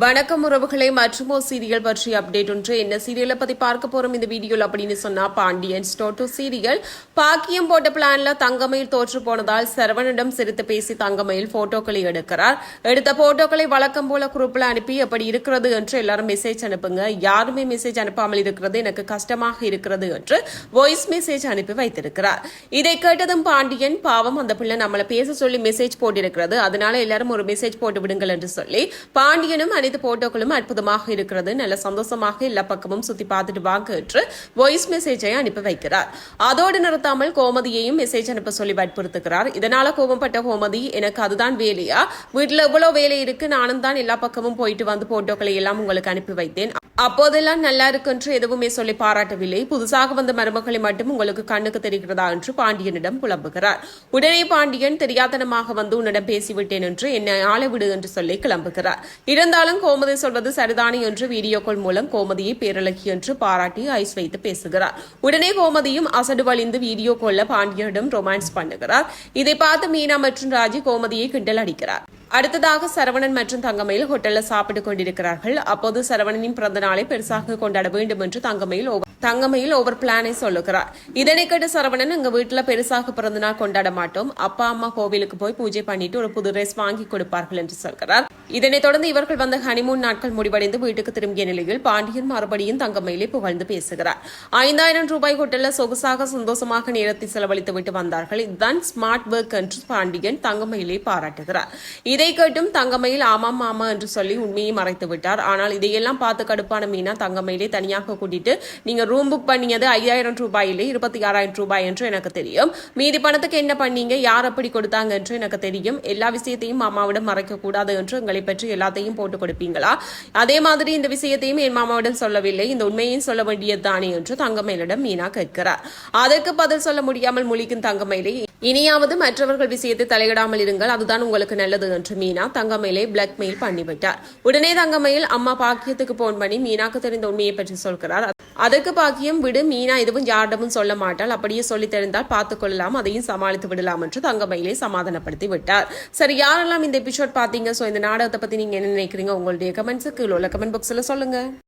வணக்கம் உறவுகளை மற்றும் ஒரு சீரியல் பற்றிய அப்டேட் ஒன்று. என்ன சீரியலை பத்தி பார்க்க போறோம் இந்த வீடியோல அப்படின்னு சொன்னா பாண்டியன் ஸ்டோர் டூ சீரியல். பாக்கியம் போட்ட பிளான்ல தங்கமயில் தோற்று போனதால் சரவணிடம் சிரித்து பேசி தங்கமயில் போட்டோக்களை எடுக்கிறார். எடுத்த போட்டோக்களை வழக்கம் போல குரூப்ல அனுப்பி எப்படி இருக்கிறது என்று எல்லாரும் மெசேஜ் அனுப்புங்க. யாருமே மெசேஜ் அனுப்பாமல் இருக்கிறது எனக்கு கஷ்டமாக இருக்கிறது என்று வாய்ஸ் மெசேஜ் அனுப்பி வைத்திருக்கிறார். இதை கேட்டதும் பாண்டியன் பாவம் அந்த பிள்ளை நம்மளை பேச சொல்லி மெசேஜ் போட்டிருக்கிறது. அதனால எல்லாரும் ஒரு மெசேஜ் போட்டு விடுங்கள் என்று சொல்லி பாண்டியனும் அனைத்து போட்டோக்களும் அற்புதமாக இருக்கிறது. நல்ல சந்தோஷமாக எல்லா பக்கமும் சுத்தி பார்த்துட்டு வாங்க என்று வாய்ஸ் மெசேஜை அனுப்பி வைக்கிறார். அதோடு நிறுத்தாமல் கோமதியையும் மெசேஜ் அனுப்ப சொல்லி வற்புறுத்துகிறார். இதனால கோபப்பட்ட கோமதி எனக்கு அதுதான் வேலையா? வீட்டுல எவ்வளவு வேலை இருக்கு? நானும் தான் எல்லா பக்கமும் போயிட்டு வந்து போட்டோக்களை எல்லாம் உங்களுக்கு அனுப்பி வைத்தேன். அப்போதெல்லாம் நல்லா இருக்குன்று எதுவுமே சொல்லி பாராட்டவில்லை. புதுசாக வந்த மருமகளை மட்டும் உங்களுக்கு கண்ணுக்கு தெரிகிறதா என்று பாண்டியனிடம் புலம்புகிறார். உடனே பாண்டியன் தெரியாதனமாக வந்து உன்னிடம் பேசிவிட்டேன் என்று என்னை ஆளவிடு என்று சொல்லி கிளம்புகிறார். இருந்தாலும் கோமதி சொல்வது சரிதானே என்று வீடியோ கால் மூலம் கோமதியை பேரழகி என்று பாராட்டி ஐஸ் வைத்து பேசுகிறார். உடனே கோமதியும் அசடு வழிந்து வீடியோ கால்ல பாண்டியனிடம் ரொமான்ஸ் பண்ணுகிறார். இதை பார்த்து மீனா மற்றும் ராஜி கோமதியை கிண்டல் அடிக்கிறார். அடுத்ததாக சரவணன் மற்றும் தங்கமயில் ஹோட்டலில் சாப்பிட்டுக் கொண்டிருக்கிறார்கள். அப்போது சரவணனின் பிறந்த நாளை பெருசாக கொண்டாட வேண்டும் என்று தங்கமயில் தங்கமையில் ஒவ்வொரு பிளானை சொல்லுகிறார். இதனை கேட்டு சரவணன் எங்க வீட்டுல பெருசாக பிறந்த நாள் கொண்டாட மாட்டோம். அப்பா அம்மா கோவிலுக்கு போய் பூஜை பண்ணிட்டு ஒரு புது ட்ரெஸ் வாங்கி கொடுப்பார்கள் என்று சொல்கிறார். இதனைத் தொடர்ந்து இவர்கள் வந்த ஹனிமூன் நாட்கள் முடிவடைந்து வீட்டுக்கு திரும்பிய நிலையில் பாண்டியன் மறுபடியும் தங்கமயிலை புகழ்ந்து பேசுகிறார். ஐந்தாயிரம் ரூபாய் ஹோட்டல்ல சொகுசாக சந்தோஷமாக நேரத்தை செலவழித்து விட்டு வந்தார்கள். இதுதான் ஸ்மார்ட் ஒர்க் என்று பாண்டியன் தங்கமயிலை பாராட்டுகிறார். இதை கேட்டும் தங்கமயில் ஆமாம் ஆமா என்று சொல்லி உண்மையை மறைத்து விட்டார். ஆனால் இதையெல்லாம் பார்த்து கடுப்பான மீனா தங்கமயிலை தனியாக கூட்டிட்டு நீங்க ரூம் புக் பண்ணியது ஐயாயிரம் ரூபாயிலே இருபத்தி ஆறாயிரம் ரூபாய் என்று எனக்கு தெரியும். மீதி பணத்துக்கு என்ன பண்ணீங்க? யார் அப்படி கொடுத்தாங்க என்று எனக்கு தெரியும். எல்லா விஷயத்தையும் மாமாவிடம் மறைக்க கூடாது என்று எங்களை பற்றி எல்லாத்தையும் போட்டு கொடுப்பீங்களா? அதே மாதிரி இந்த விஷயத்தையும் என் மாமாவிடம் சொல்லவில்லை. இந்த உண்மையையும் சொல்ல வேண்டியது தானே என்று தங்கமயிலிடம் மீனா கேட்கிறார். அதற்கு பதில் சொல்ல முடியாமல் முழிக்கும் தங்கமயிலை இனியாவது மற்றவர்கள் விஷயத்தை தலையிடாமல் இருங்கள். அதுதான் உங்களுக்கு நல்லது என்று மீனா தங்கமயிலை பிளாக்மெயில் பண்ணிவிட்டார். உடனே தங்கமயில் அம்மா பாக்கியத்துக்கு போன் பண்ணி மீனாக்கு தெரிந்த உண்மையை பற்றி சொல்கிறார். அதற்கு பாக்கியம் விடு மீனா எதுவும் யாரிடமும் சொல்ல மாட்டாள். அப்படியே சொல்லி தெரிந்தால் பார்த்துக் கொள்ளலாம். அதையும் சமாளித்து விடலாம் என்று தங்கமயிலை சமாதானப்படுத்தி விட்டார். சரி யாரெல்லாம் இந்த எபிசோட் பாத்தீங்க சோ இந்த நாடகத்தை பத்தி நீங்க என்ன நினைக்கிறீங்க? உங்களுடைய கமெண்ட்ஸுக்கு உள்ள கமெண்ட் பாக்ஸ்ல சொல்லுங்க.